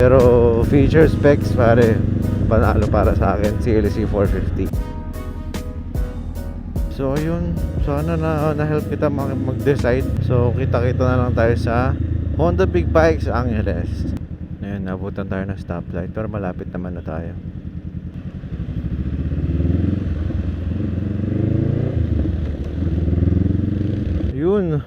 Pero feature specs pare, panalo para sa akin, CLC 450. So ayun, sana na na-help kita mag- mag-decide. So kita-kita na lang tayo sa Honda Big Bikes Angeles. Ayun, nabutan tayo ng stoplight pero malapit naman na tayo. Yun.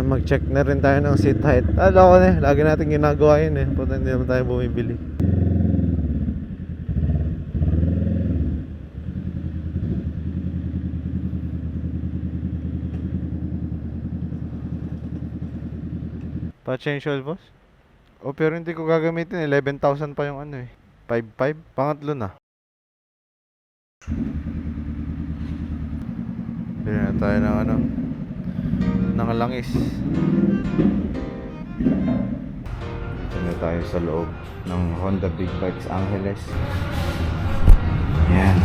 Ah, mag-check na rin tayo ng seat height. Alam ko na, eh, lagi natin ginagawa yun eh. Punta hindi naman tayo bumibili. Pa-change oil boss? O pero hindi ko gagamitin 11,000 pa yung ano eh. 5.5? Pangatlo na. Bili na tayo ng ano ng langis. Ito na tayo sa loob ng Honda Big Bikes Angeles. Yan.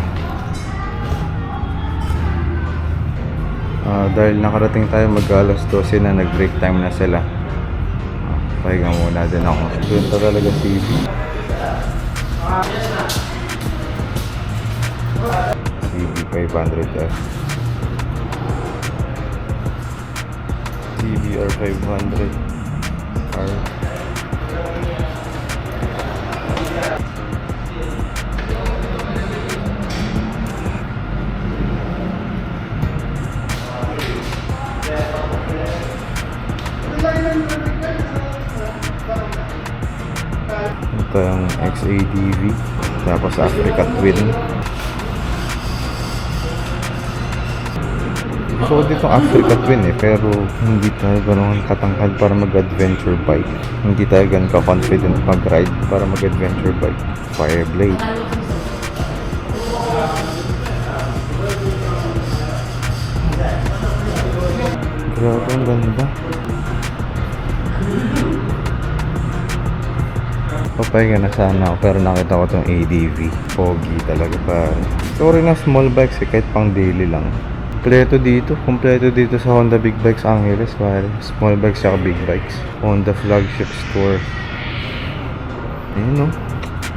Ah, dahil nakarating tayo mag alas 12 na nag-break time na sila. Ah, pahinga muna din ako. Ito talaga CB. CB 500F. CBR 500 R. Ito yung XADV tapos Africa Twin Gusto ko dito Africa Twin eh pero hindi tayo ganun katangkad para mag-adventure bike hindi tayo ganun ka-confident mag-ride para mag-adventure bike Fireblade Grabe ang ganda Papahinga na sana ako pero nakita ko tong ADV. Pogi talaga pa. Sorry na small bikes eh, kahit pang daily lang. Kompleto dito. Kompleto dito sa Honda Big Bikes Angeles. Pare. Small bikes saka big bikes. Honda flagship store. Ayun o.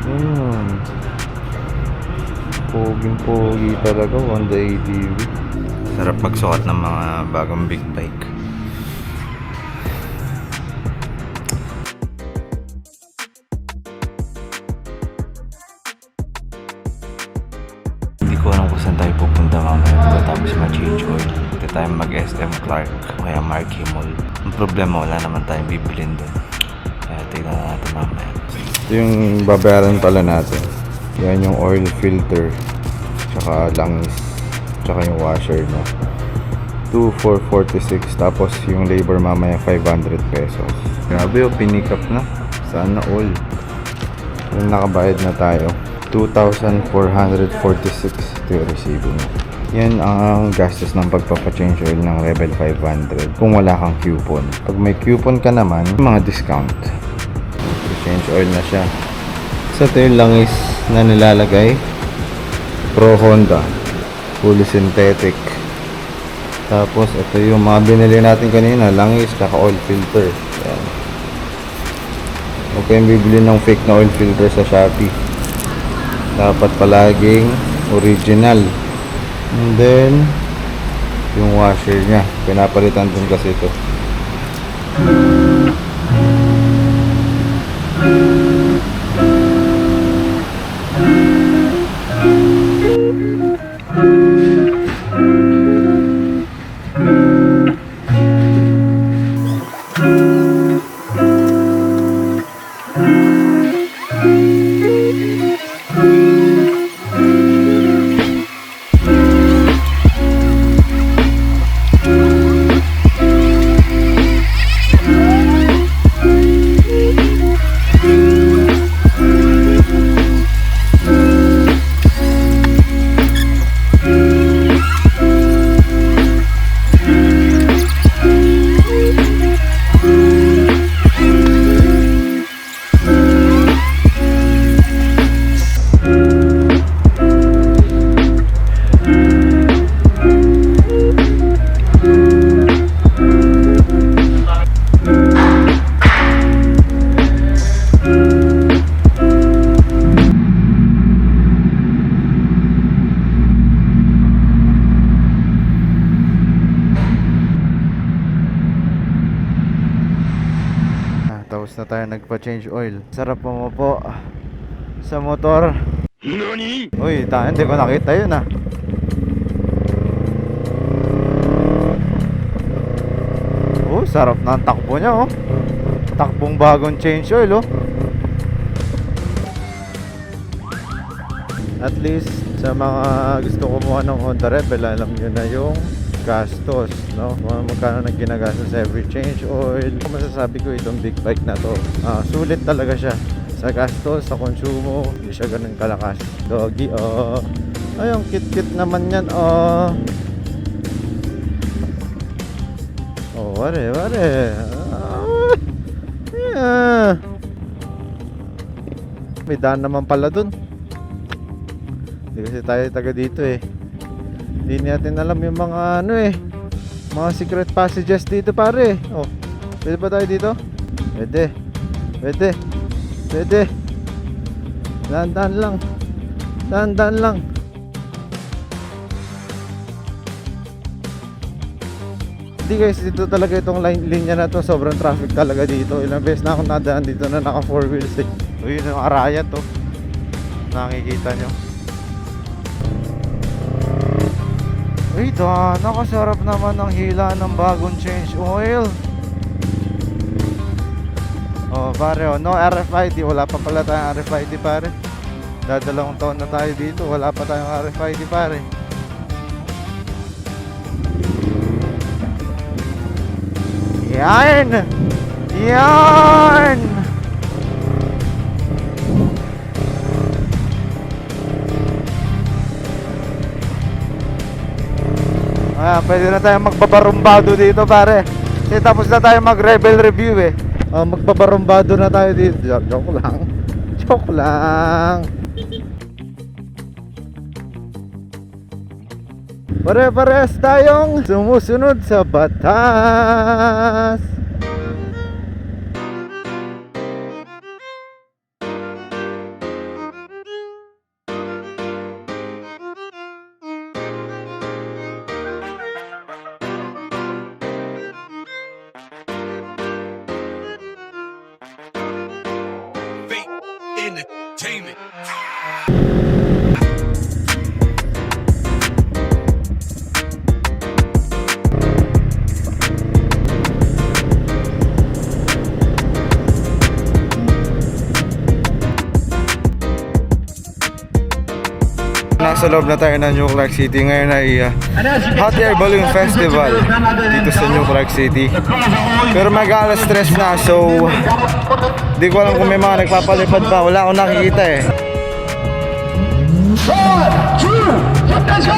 Ayun. Poging pogi talaga. Honda ADV. Sarap magsuot ng mga bagong big bike. Hindi ko alam kung saan tayo pupunta mamaya pagkatapos mag-change oil. Hindi tayo mag-SM Clark o kaya Marquee Mall. Ang problema, wala naman tayong bibilin doon. Kaya tignan natin mamaya. Ito yung babayaran pala natin. Yan yung oil filter. Tsaka langis. Tsaka yung washer no. 2,446 tapos yung labor mamaya 500 pesos. Grabe oh, pinikap na. Sana all. Yung nakabayad na tayo. 2,446 ito yung receiving. Yan ang gastos ng pagpapachange oil ng Rebel 500 kung wala kang coupon. Pag may coupon ka naman, mga discount. Change oil na siya. So ito yung langis na nilalagay. Pro Honda. Fully synthetic. Tapos ito yung mga binili natin kanina. Langis, kaka oil filter. Yan. Huwag kayong bibili ng fake na oil filter sa Shopee dapat palaging original. And then yung washer nya pinapalitan din kasi ito na tayo nagpa-change oil. Sarap mo po sa motor. Uy, tayo, hindi ko nakita yun ah. Oh, sarap na ang takbo niya oh. Takbong bagong change oil oh. At least sa mga gusto kumuha ng Honda Rebel, alam nyo na yung gastos, no? Kung ano magkano nang ginagastos every change oil. Kung masasabi ko itong big bike na to, ah, sulit talaga siya. Sa gastos, sa konsumo, hindi siya ganun kalakas. Doggy, oh. Ay, kit-kit naman yan, oh. Oh, ware, ware. Ah, yeah. May daan naman pala dun. Hindi kasi tayo taga dito eh. Hindi natin alam yung mga ano eh. Mga secret passages dito pare. Oh. Pwede ba tayo dito? Pwede. Pwede. Pwede. Dahan-dahan lang. Dahan-dahan lang. Hindi guys, dito talaga itong line, linya na to Sobrang traffic talaga dito Ilang beses na ako nadaan dito na naka 4 wheels eh Uy, yun yung araya to Nakikita nyo Uy, nakasarap naman ang hila ng bagong change oil. Oh, pare, oh, no RFID Wala pa pala tayong RFID pare. Dadalawang taon na tayo dito. Wala pa tayong RFID pare. Yan! Yan! Ah, pwede na tayo magbabarumbado dito pare. Kasi tapos na tayo mag-rebel review eh. Ah, magbabarumbado na tayo dito. Jo- Joke lang. Joke lang. Pare-pares tayong sumusunod sa batas. Entertainment. nasa loob na tayo ng New Clark City. Ngayon ay uh, Hot Air Balloon Festival dito sa New Clark City. Pero mag alas stress na so di ko alam kung may mga nagpapalipad pa. Wala akong nakikita eh. One, two, let's go!